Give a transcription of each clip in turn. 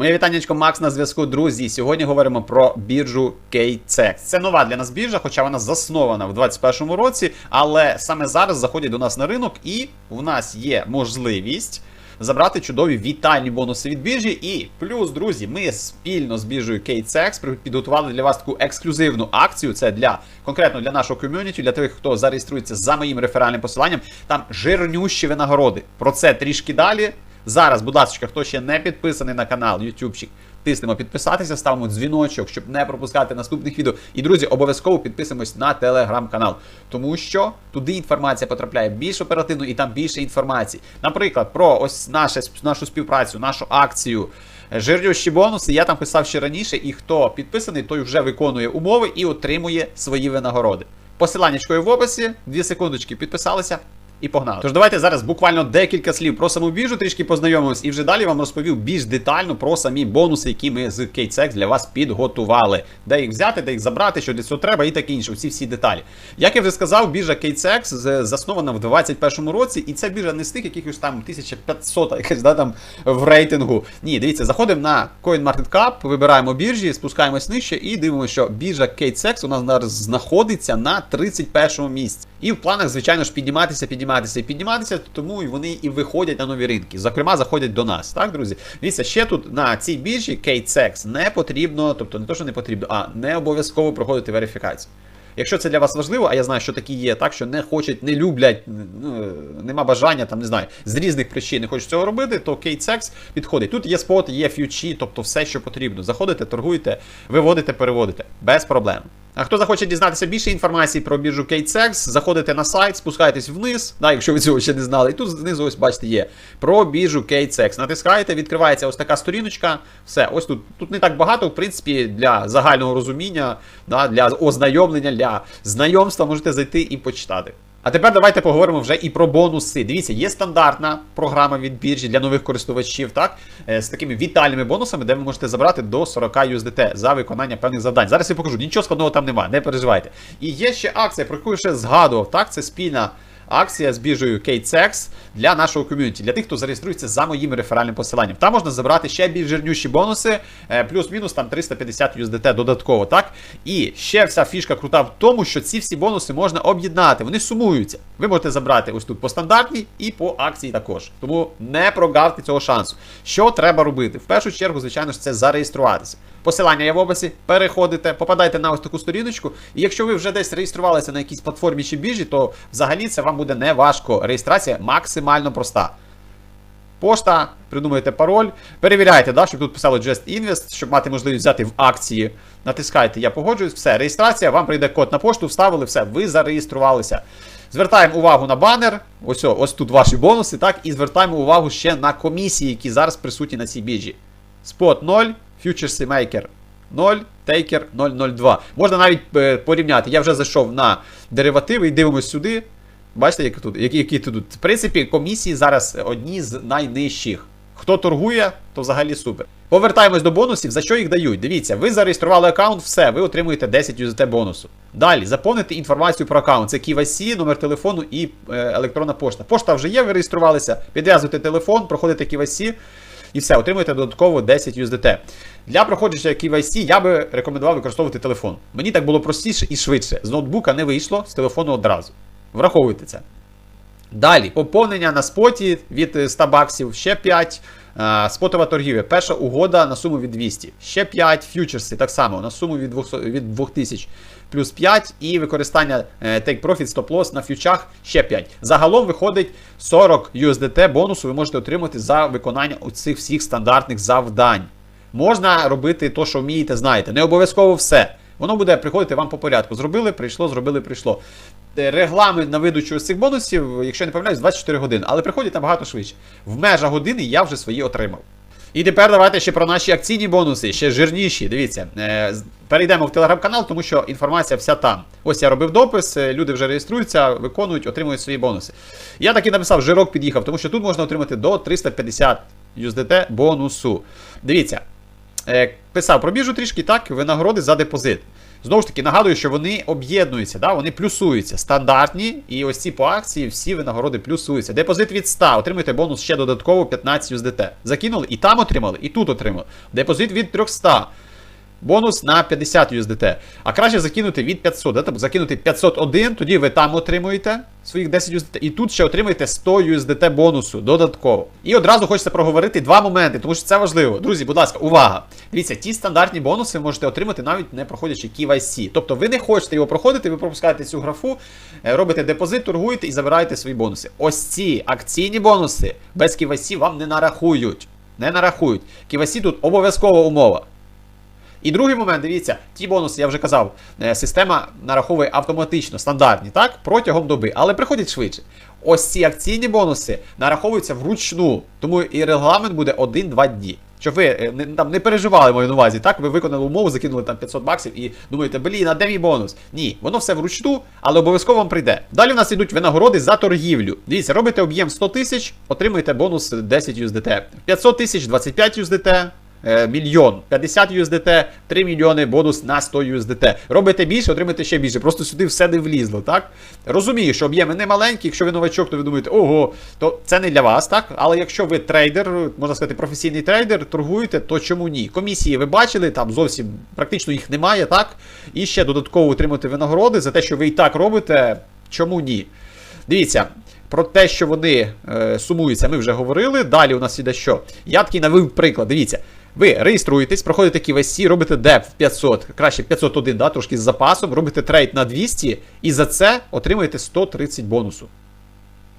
Моє вітаннячко Макс на зв'язку, друзі. Сьогодні говоримо про біржу KCEX. Це нова для нас біржа, хоча вона заснована в 2021 році, але саме зараз заходять до нас на ринок, і в нас є можливість забрати чудові вітальні бонуси від біржі. І плюс, друзі, ми спільно з біржею KCEX підготували для вас таку ексклюзивну акцію. Це для конкретно для нашого ком'юніті, для тих, хто зареєструється за моїм реферальним посиланням. Там жирнющі винагороди. Про це трішки далі. Зараз, будь ласка, хто ще не підписаний на канал, ютубчик, тиснемо підписатися, ставимо дзвіночок, щоб не пропускати наступних відео. І, друзі, обов'язково підписуємось на телеграм-канал, тому що туди інформація потрапляє більш оперативно і там більше інформації. Наприклад, про ось наше, нашу співпрацю, нашу акцію. Жирнющі бонуси, я там писав ще раніше, і хто підписаний, той вже виконує умови і отримує свої винагороди. Посиланнячкою в описі, дві секундочки підписалися, і погнали. Тож давайте зараз буквально декілька слів про саму біржу трішки познайомимось, і вже далі вам розповів більш детально про самі бонуси, які ми з KTSEX для вас підготували. Де їх взяти, де їх забрати, що для цього треба, і таке інше. Всі всі деталі. Як я вже сказав, біржа KTSEX заснована в 2021 році, і ця біржа не з тих якихось там 1500 якась да, там в рейтингу. Ні, дивіться, заходимо на CoinMarketCap, вибираємо біржі, спускаємось нижче і дивимося, що біржа KTSEX у нас зараз знаходиться на 31 місці. І в планах, звичайно ж, підніматися, підніматися і підніматися, тому вони і виходять на нові ринки. Зокрема, заходять до нас. Так, друзі? Дивіться, ще тут на цій біржі KTSEX не потрібно, тобто не то, що не потрібно, а не обов'язково проходити верифікацію. Якщо це для вас важливо, а я знаю, що такі є, так що не хочуть, не люблять, ну, нема бажання, там не знаю, з різних причин не хочуть цього робити, то KTSEX підходить. Тут є спот, є фьючі, тобто все, що потрібно. Заходите, торгуєте, виводите, переводите. Без проблем. А хто захоче дізнатися більше інформації про біржу KCEX, заходите на сайт, спускайтесь вниз, да, якщо ви цього ще не знали. І тут знизу, ось бачите, є про біржу KCEX. Натискаєте, відкривається ось така сторіночка. Все, ось тут тут не так багато, в принципі, для загального розуміння, да, для ознайомлення, для знайомства можете зайти і почитати. А тепер давайте поговоримо вже і про бонуси. Дивіться, є стандартна програма від біржі для нових користувачів, так? Е, з такими вітальними бонусами, де ви можете забрати до 40 USDT за виконання певних завдань. Зараз я покажу, нічого складного там немає, не переживайте. І є ще акція, про яку я ще згадував, так? Це спільна. Акція з біржею KTSEX для нашого ком'юніті, для тих, хто зареєструється за моїм реферальним посиланням. Там можна забрати ще більш жирнющі бонуси, е, плюс-мінус там 350 USDT додатково, так? І ще вся фішка крута в тому, що ці всі бонуси можна об'єднати, вони сумуються. Ви можете забрати ось тут по стандартній і по акції також. Тому не прогавте цього шансу. Що треба робити? В першу чергу, звичайно ж, це зареєструватися. Посилання є в описі, переходите, попадайте на ось таку сторіночку. І якщо ви вже десь реєструвалися на якійсь платформі чи біржі, то взагалі це вам буде не важко. Реєстрація максимально проста. Пошта, придумуєте пароль, перевіряйте, да, щоб тут писало Just Invest, щоб мати можливість взяти в акції. Натискайте, я погоджуюсь, все, реєстрація, вам прийде код на пошту, вставили, все, ви зареєструвалися. Звертаємо увагу на банер. Ось ось тут ваші бонуси, так, і звертаємо увагу ще на комісії, які зараз присутні на цій біржі. Spot 0, Futures Maker 0, Taker 002. Можна навіть е, порівняти. Я вже зайшов на деривативи і дивимось сюди. Бачите, які тут, які, які тут. В принципі, комісії зараз одні з найнижчих. Хто торгує, то взагалі супер. Повертаємось до бонусів, за що їх дають. Дивіться, ви зареєстрували аккаунт, все, ви отримуєте 10 UZT бонусу. Далі, заповнити інформацію про аккаунт. Це KYC, номер телефону і е, електронна пошта. Пошта вже є, ви реєструвалися, підв'язуєте телефон, проходите KYC і все, отримуєте додатково 10 USDT. Для проходження KYC я би рекомендував використовувати телефон. Мені так було простіше і швидше. З ноутбука не вийшло, з телефону одразу. Враховуйте це. Далі, поповнення на споті від 100 баксів, ще 5. Спотова торгівля. Перша угода на суму від 200. Ще 5 фьючерси, так само на суму від 200, від 2000 плюс 5 і використання Take Profit Stop Loss на фьючах ще 5. Загалом виходить 40 USDT бонусу ви можете отримати за виконання цих всіх стандартних завдань. Можна робити то, що вмієте, знаєте. Не обов'язково все. Воно буде приходити вам по порядку. Зробили, прийшло, зробили, прийшло. Регламент на видачу цих бонусів, якщо я не помиляюсь, 24 години, але приходять набагато швидше. В межах години я вже свої отримав. І тепер давайте ще про наші акційні бонуси, ще жирніші. Дивіться, е, перейдемо в телеграм-канал, тому що інформація вся там. Ось я робив допис, е, люди вже реєструються, виконують, отримують свої бонуси. Я так і написав, жирок під'їхав, тому що тут можна отримати до 350 USDT бонусу. Дивіться, е, писав пробіжу трішки, так, винагороди за депозит. Знову ж таки, нагадую, що вони об'єднуються, да? вони плюсуються. Стандартні, і ось ці по акції всі винагороди плюсуються. Депозит від 100, отримуєте бонус ще додатково 15 USDT. Закинули і там отримали, і тут отримали. Депозит від 300. Бонус на 50 USDT. А краще закинути від 500. Да? Тобто закинути 501, тоді ви там отримуєте своїх 10 USDT. І тут ще отримаєте 100 USDT бонусу додатково. І одразу хочеться проговорити два моменти, тому що це важливо. Друзі, будь ласка, увага! Дивіться, ті стандартні бонуси ви можете отримати навіть не проходячи KYC. Тобто ви не хочете його проходити, ви пропускаєте цю графу, е, робите депозит, торгуєте і забираєте свої бонуси. Ось ці акційні бонуси без KYC вам не нарахують. Не нарахують. KYC тут обов'язкова умова. І другий момент, дивіться, ті бонуси, я вже казав, е, система нараховує автоматично, стандартні, так, протягом доби, але приходять швидше. Ось ці акційні бонуси нараховуються вручну, тому і регламент буде 1-2 дні. Щоб ви е, не, там, не переживали маю на увазі, так? Ви виконали умову, закинули там 500 баксів і думаєте, блін, а де мій бонус? Ні, воно все вручну, але обов'язково вам прийде. Далі в нас йдуть винагороди за торгівлю. Дивіться, робите об'єм 100 тисяч, отримуєте бонус 10 USDT. 500 тисяч 25 USDT. Е, Мільйон 50 USDT, 3 мільйони бонус на 100 USDT. Робите більше, отримаєте ще більше. Просто сюди все не влізло, так? Розумію, що об'єми не маленькі, якщо ви новачок, то ви думаєте, ого, то це не для вас, так? Але якщо ви трейдер, можна сказати, професійний трейдер, торгуєте, то чому ні? Комісії ви бачили, там зовсім практично їх немає, так? І ще додатково отримати винагороди за те, що ви і так робите, чому ні? Дивіться. Про те, що вони е, сумуються, ми вже говорили. Далі у нас іде що? Я такий навив приклад. Дивіться. Ви реєструєтесь, проходите KYC, робите деп в 500, краще 501, да, трошки з запасом, робите трейд на 200 і за це отримуєте 130 бонусу.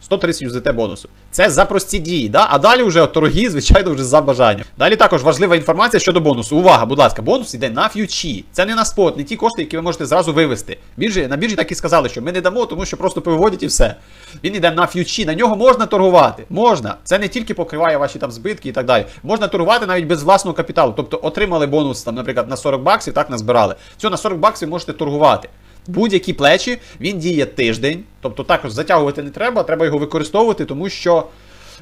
130 UZT бонусу. Це за прості дії, да? а далі вже торги, звичайно, вже за бажанням. Далі також важлива інформація щодо бонусу. Увага, будь ласка, бонус йде на ф'ючі. Це не на спот, не ті кошти, які ви можете зразу вивести. Біржі, на біржі так і сказали, що ми не дамо, тому що просто повиводять і все. Він йде на ф'ючі, на нього можна торгувати. Можна. Це не тільки покриває ваші там збитки і так далі. Можна торгувати навіть без власного капіталу. Тобто отримали бонус, там, наприклад, на 40 баксів, так назбирали. Все, на 40 баксів можете торгувати. Будь-які плечі, він діє тиждень, тобто також затягувати не треба, треба його використовувати, тому що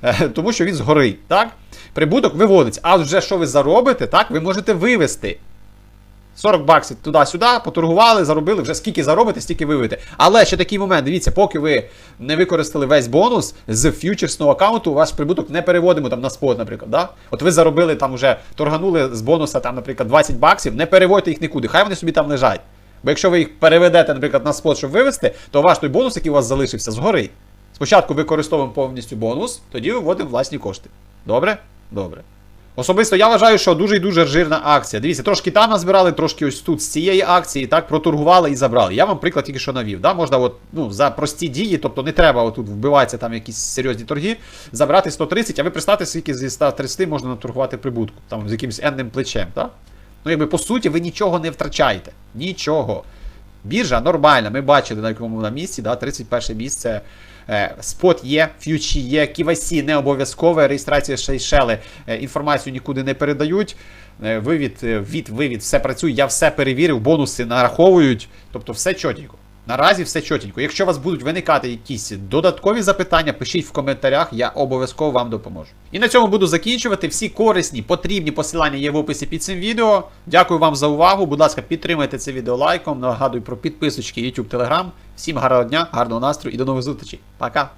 е, тому що він згорить. так? Прибуток виводиться. А вже що ви заробите, так, ви можете вивести. 40 баксів туди-сюди, поторгували, заробили, вже скільки заробите, стільки виведете. Але ще такий момент, дивіться, поки ви не використали весь бонус з фьючерсного аккаунту, ваш прибуток не переводимо там на спот, наприклад. Да? От ви заробили там вже торганули з бонуса, там, наприклад, 20 баксів, не переводьте їх нікуди, хай вони собі там лежать. Бо якщо ви їх переведете, наприклад, на спот, щоб вивести, то ваш той бонус, який у вас залишився, згорить. Спочатку використовуємо повністю бонус, тоді виводимо власні кошти. Добре? Добре. Особисто я вважаю, що дуже і дуже жирна акція. Дивіться, трошки там назбирали, трошки ось тут з цієї акції, так, проторгували і забрали. Я вам приклад тільки що навів. Да? Можна от, ну, за прості дії, тобто не треба отут вбиватися там якісь серйозні торги, забрати 130, а ви представте, скільки зі 130 можна наторгувати прибутку, там з якимось енним плечем. Так? Ну, якби по суті, ви нічого не втрачаєте. Нічого. Біржа нормальна, ми бачили на якому на місці, да, 31 місце. Е, Спот є, фьючі є, KYC не обов'язкове, реєстрація Шейшели, е, інформацію нікуди не передають. Е, Вивід, від, вивід, все працює, я все перевірив, бонуси нараховують. Тобто все чотенько. Наразі все чотенько. Якщо у вас будуть виникати якісь додаткові запитання, пишіть в коментарях, я обов'язково вам допоможу. І на цьому буду закінчувати. Всі корисні, потрібні посилання є в описі під цим відео. Дякую вам за увагу. Будь ласка, підтримайте це відео лайком. Нагадую про підписочки YouTube, Telegram. Всім гарного дня, гарного настрою і до нових зустрічей. Пока!